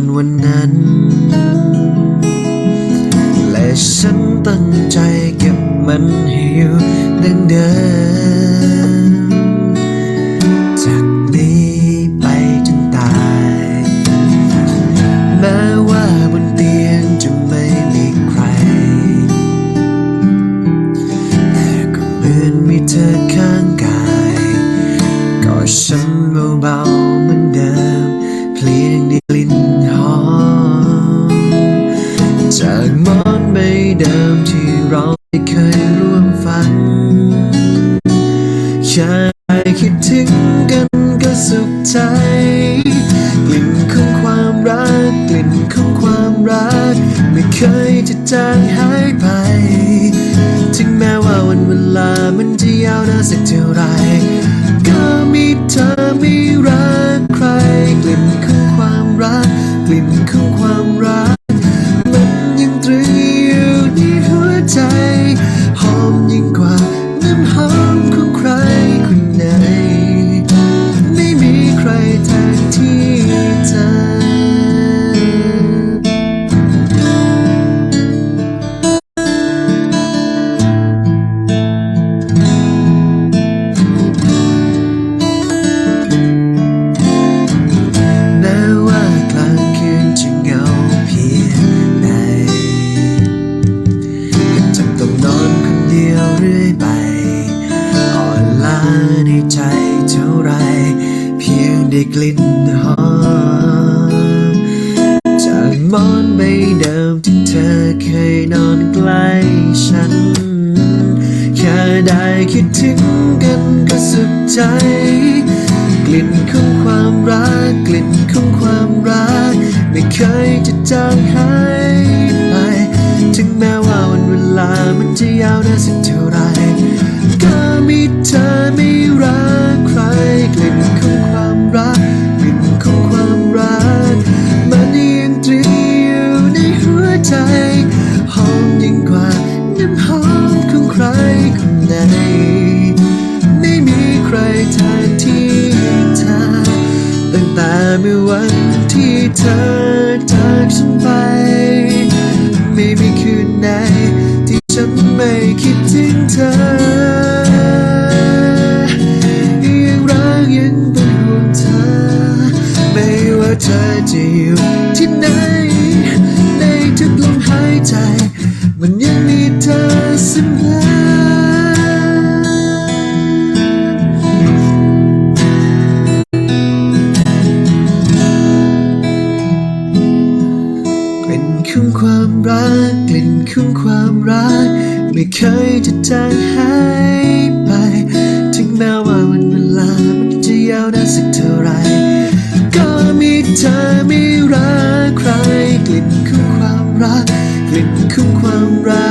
อนวันนั้น และฉันตั้งใจเก็บมันให้อยู่ดังเดิมจากนี้ไปจนตาย แม้ว่าบนเตียงจะไม่มีใคร แต่ก็เหมือนมีเธอข้าง ความรัก กลิ่นของความรัก ไม่เคยจะจางหายไป ถึงแม้ว่าวันเวลามันจะยาวนานสักเท่าไรก็มีเธอไม่รักใคร กลิ่นของความรัก กลิ่นของความรัก มอนใบเดิมที่เธอเคยนอนใกล้ฉัน แค่ได้คิดถึงกันก็สุขใจ กลิ่นของความรัก กลิ่นของความรัก ไม่เคยจะจางหายไป ถึงแม้ว่าวันเวลามันจะยาวนานสักเท่าไรก็มีเธอ เมื่อวันที่เธอจากฉันไป ไม่มีคืนไหนที่ฉันไม่คิดถึงเธอ ของความรัก กลิ่นของความรัก ไม่เคยจะจางหายไป ถึงแม้ว่าวันเวลามันจะยาวนานสักเท่าไร ก็มีเธอไม่รักใคร กลิ่นของความรัก กลิ่นของความรัก